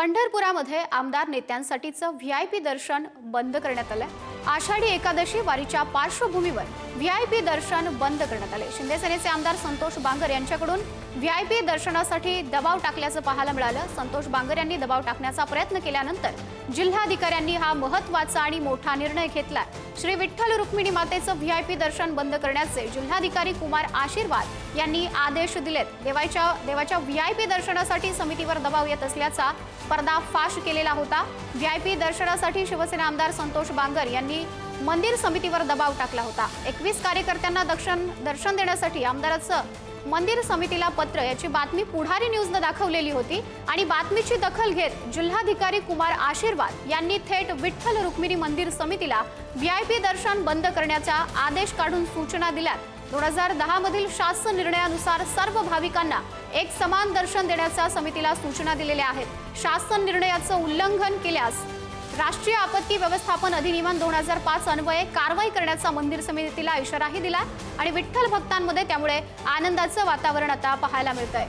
पंढरपुरामध्ये आमदार नेत्यांसाठीचं V I P दर्शन बंद करण्यात आलंय. आषाढी एकादशी वारीच्या पार्श्वभूमीवर व्ही आय पी दर्शन बंद करण्यात आले. शिंदे सेनेचे आमदार संतोष बांगर यांच्याकडून व्ही आय पी दर्शनासाठी दबाव टाकल्याचं पाहायला मिळालं. संतोष बांगर यांनी दबाव टाकण्याचा प्रयत्न केल्यानंतर जिल्हाधिकाऱ्यांनी हा महत्त्वाचा आणि मोठा निर्णय घेतला. श्री विठ्ठल रुक्मिणी मातेचं व्ही आय पी दर्शन बंद करण्याचे जिल्हाधिकारी कुमार आशीर्वाद यांनी आदेश दिलेत. देवाच्या देवाच्या व्ही आय पी दर्शनासाठी समितीवर दबाव येत असल्याचा पर्दाफाश केलेला होता. व्ही आय पी दर्शनासाठी शिवसेना आमदार संतोष बांगर यांनी मंदिर समितीवर दबाव टाकला होता. एकवीस कार्यकर्त्यांना दर्शन दर्शन देण्यासाठी आमदाराचं मंदिर समितीला पत्र याची बातमी पुढारी न्यूजनं दाखवलेली होती आणि बातमीची दखल घेत जिल्हाधिकारी कुमार आशीर्वाद यांनी थेट विठ्ठल रुक्मिणी मंदिर समितीला व्ही आय पी दर्शन बंद करण्याचा आदेश काढून सूचना दिल्यात. दोन हजार दहा मधील शासन निर्णयानुसार सर्व भाविकांना एक समान दर्शन देण्याच्या समितीला सूचना दिलेल्या आहेत. शासन निर्णयाचं उल्लंघन केल्यास राष्ट्रीय आपत्ती व्यवस्थापन अधिनियम दोन हजार पाच अन्वये कारवाई करण्याचा मंदिर समितीला इशाराही दिला आणि विठ्ठल भक्तांमध्ये त्यामुळे आनंदाचं वातावरण आता पाहायला मिळतंय.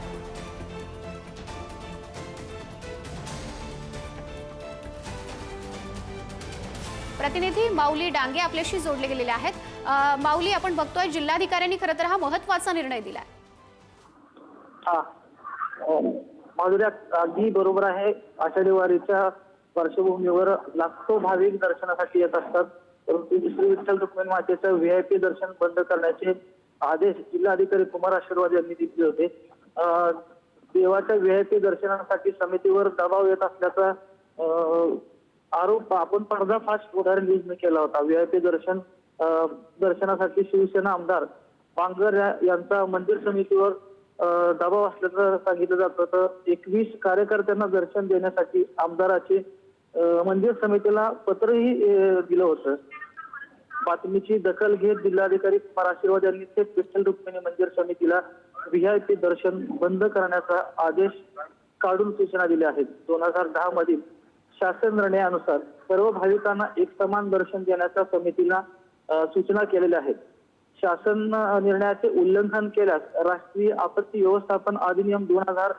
प्रतिनिधी माऊली डांगे आपल्याशी जोडले गेलेले आहेत. माऊली आपण बघतोय जिल्हाधिकाऱ्यांनी खरं तर हा महत्त्वाचा निर्णय दिला माधुर्या अगदी बरोबर आहे. आषाढी वारीच्या पार्श्वभूमीवर लाखो भाविक दर्शनासाठी येत असतात. परंतु श्री विठ्ठल रुक्मिणी मातेचं व्हीआयपी दर्शन बंद करण्याचे आदेश जिल्हाधिकारी कुमार आशीर्वाद यांनी दिले होते. देवाच्या व्हीआयपी दर्शनासाठी समितीवर दबाव येत असल्याचा आरोप आपण पर्दाफाश उदाहरण न्यूजने केला होता. व्हीआयपी दर्शन दर्शनासाठी शिवसेना आमदार पांगर या- यांचा मंदिर समितीवर अं, दबाव असल्याचं सांगितलं जातं तर एकवीस कार्यकर्त्यांना दर्शन देण्यासाठी आमदाराचे मंदिर समितीला पत्रही दिलं होतं. बातमीची दखल घेत जिल्हाधिकारी कुमार आशीर्वाद यांनी थेट विठ्ठल रुक्मिणी मंदिर समितीला व्हीआयपी दर्शन बंद करण्याचा आदेश काढून सूचना दिल्या आहेत. दोन हजार दहा मधील शासन निर्णयानुसार सर्व भाविकांना एक समान दर्शन देण्याच्या समितीला सूचना केलेल्या आहेत. शासन निर्णयाचे उल्लंघन केल्यास राष्ट्रीय आपत्ती व्यवस्थापन अधिनियम दोन हजार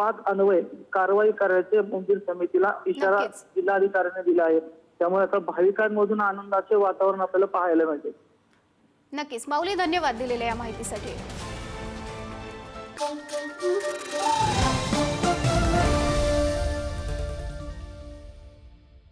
पाच अन्वये कारवाई करायचे मंदिर समितीला इशारा. जिल्हाधिकाऱ्यांनी दिला आहे. त्यामुळे आता भाविकांमधून आनंदाचे वातावरण आपल्याला पाहायला मिळते. नक्कीच. माऊली धन्यवाद दिलेल्या या माहितीसाठी.